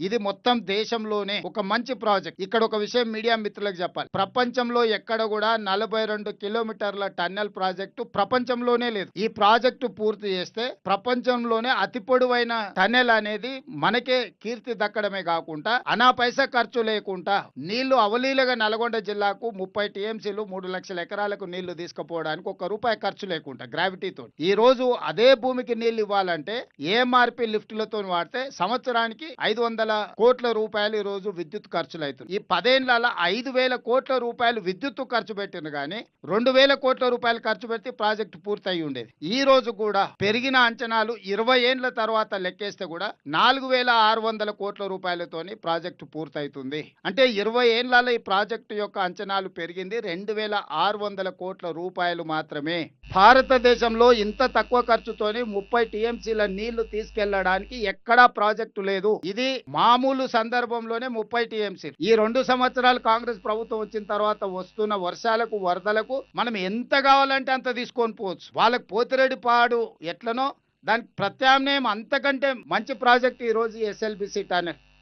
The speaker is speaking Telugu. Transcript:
ఇది మొత్తం దేశంలోనే ఒక మంచి ప్రాజెక్ట్. ఇక్కడ ఒక విషయం మీడియా మిత్రులకు చెప్పాలి. ప్రపంచంలో ఎక్కడ కూడా నలభై రెండు కిలోమీటర్ల టన్నెల్ ప్రాజెక్టు ప్రపంచంలోనే లేదు. ఈ ప్రాజెక్టు పూర్తి చేస్తే ప్రపంచంలోనే అతి పొడవైన టన్నెల్ అనేది మనకే కీర్తి దక్కడమే కాకుండా అనా పైసా ఖర్చు లేకుండా నీళ్ళు అవలీలగా నల్గొండ జిల్లాకు ముప్పై టీఎంసీలు మూడు లక్షల ఎకరాలకు నీళ్ళు తీసుకుపోవడానికి ఒక రూపాయి ఖర్చు లేకుండా గ్రావిటీతో ఈ రోజు అదే భూమికి నీళ్ళు ఇవ్వాలంటే ఏఎంఆర్పి లిఫ్టులతో వాడితే సంవత్సరానికి ఐదు వందల కోట్ల రూపాయలు ఈ రోజు విద్యుత్ ఖర్చులు అవుతుంది ఈ పదేళ్ళ ఐదు వేల కోట్ల రూపాయలు విద్యుత్ ఖర్చు పెట్టిన కానీ రెండు వేల కోట్ల రూపాయలు ఖర్చు పెడితే ప్రాజెక్టు పూర్తయి ఉండేది. ఈ రోజు కూడా పెరిగిన అంచనాలు ఇరవై ఏండ్ల తర్వాత లెక్కేస్తే కూడా నాలుగు వేల ఆరు వందల కోట్ల రూపాయలతోని ప్రాజెక్టు పూర్తవుతుంది అంటే ఇరవై ఏండ్లలో ఈ ప్రాజెక్టు యొక్క అంచనాలు పెరిగింది రెండు వేల ఆరు వందల కోట్ల రూపాయలు మాత్రమే. భారతదేశంలో ఇంత తక్కువ ఖర్చుతోని ముప్పై టీఎంసీల నీళ్ళు తీసుకెళ్ళడానికి ఎక్కడా ప్రాజెక్టు లేదు. ఇది మామూలు సందర్భంలోనే ముప్పై టీఎంసీ ఈ రెండు సంవత్సరాలు కాంగ్రెస్ ప్రభుత్వం వచ్చిన తర్వాత వస్తున్న వర్షాలకు వరదలకు మనం ఎంత కావాలంటే అంత తీసుకొని పోవచ్చు. వాళ్ళకి పోతిరెడ్డి పాడు ఎట్లనో దానికి ప్రత్యామ్నాయం అంతకంటే మంచి ప్రాజెక్ట్ ఈ రోజు ఎస్ఎల్బిసి అనే